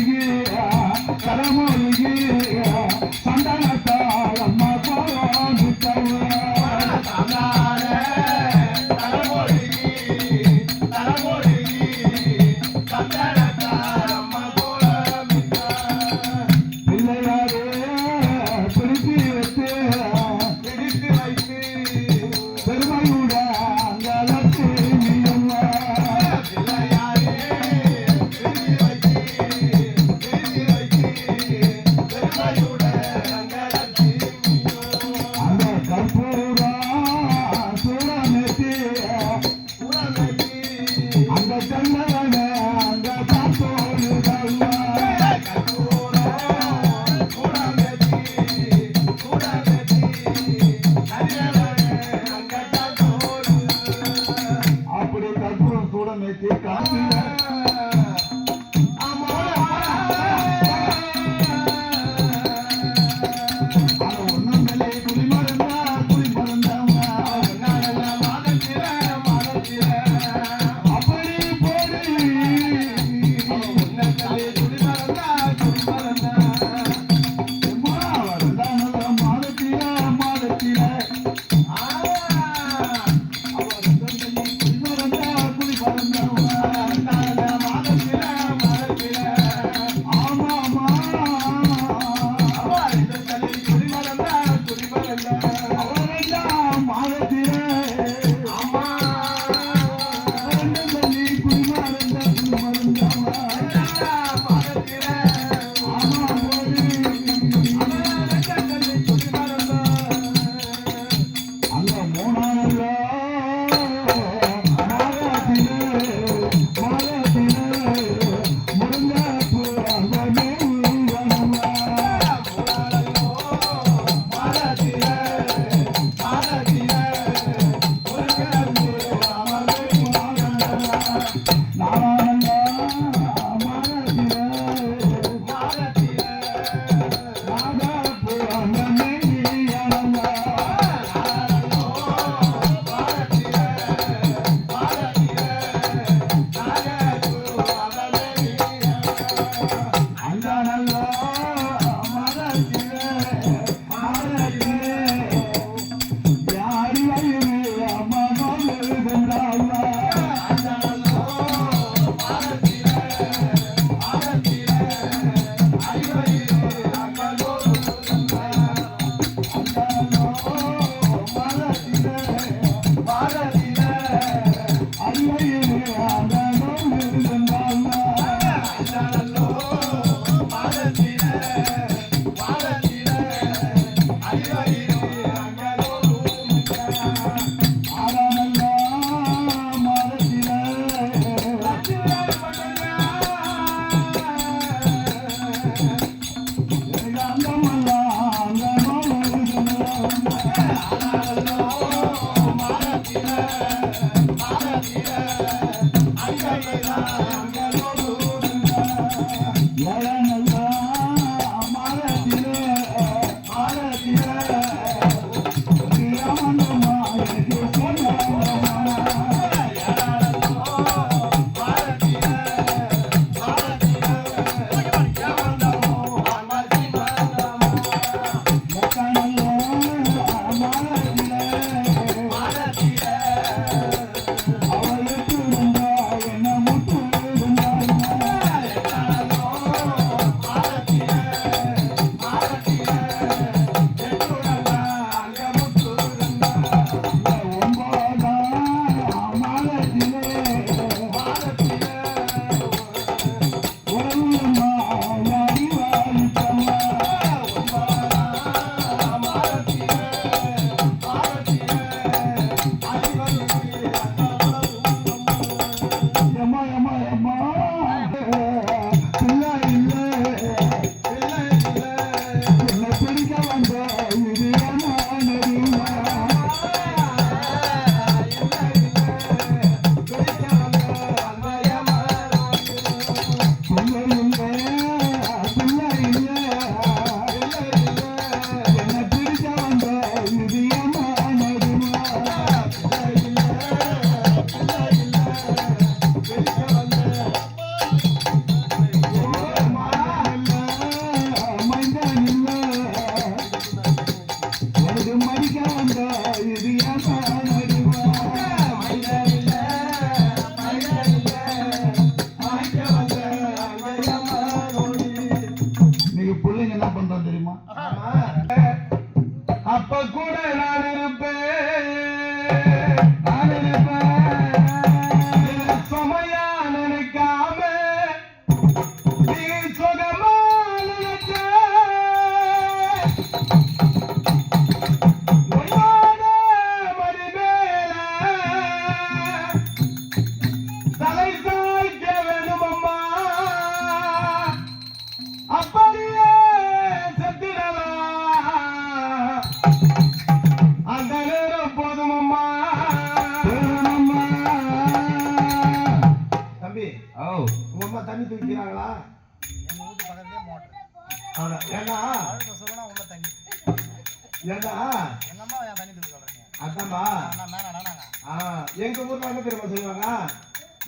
மொழிகிறான் கடமொழிகிறான் அம்மா தண்ணி தூக்கிறாங்களா எங்க வீட்டு பக்கத்துலயே மோட்டர். ஆமா. ஏன்னா சொல்லனா உள்ள தண்ணி. ஏன்னா எங்க அம்மா என் தண்ணி தூக்க சொல்றீங்க? அதாம்மா ஆ, எங்க ஊர்ல என்ன தெரியுமா செய்வாங்க?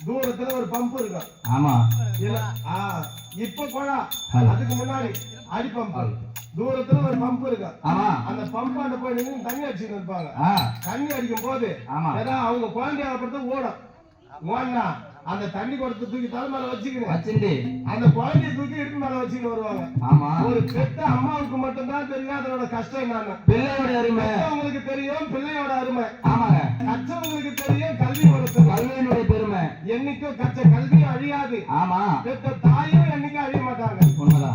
தூரத்துல ஒரு பம்பு இருக்கும். ஆமா. இல்ல ஆ, இப்ப குழா அதுக்கு முன்னாடி அடி பம்பு தூரத்துல ஒரு பம்பு இருக்கும். ஆமா. அந்த பம்பாண்ட போய் நின்று தண்ணி அடிச்சுட்டு இருப்பாங்க. தண்ணி அடிக்கும் போது ஆமா. ஏதா அவங்க குழந்தைய படுத்து ஓடும் ஓடினா அந்த தண்ணி குடத்தை தூக்கி தலை மேல வச்சுக்கணும். வச்சுண்டு. அந்த குழந்தைய தூக்கி இடுப்பு மேல வச்சுக்கிட்டு வருவாங்க. ஆமா. ஒரு பெத்த அம்மாவுக்கு மட்டும்தான் தெரியும் அதோட கஷ்டம் என்னன்னு. பிள்ளையோட அருமை. பெத்தவங்களுக்கு தெரியும் பிள்ளையோட அருமை. ஆமாங்க. கற்றவங்களுக்கு தெரியும் கல்வியோட கல்வியினுடைய பெருமை. என்னைக்கும் கற்ற கல்வி அழியாது. ஆமா. பெத்த தாயும் என்னைக்கும் அழிய மாட்டாங்க.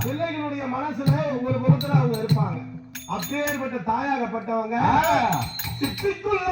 பிள்ளைகளுடைய மனசுல ஒரு புறத்துல அவங்க இருப்பாங்க. அப்பேற்பட்ட தாயாகப்பட்டவங்க ஆ, சிப்பிக்குள்ள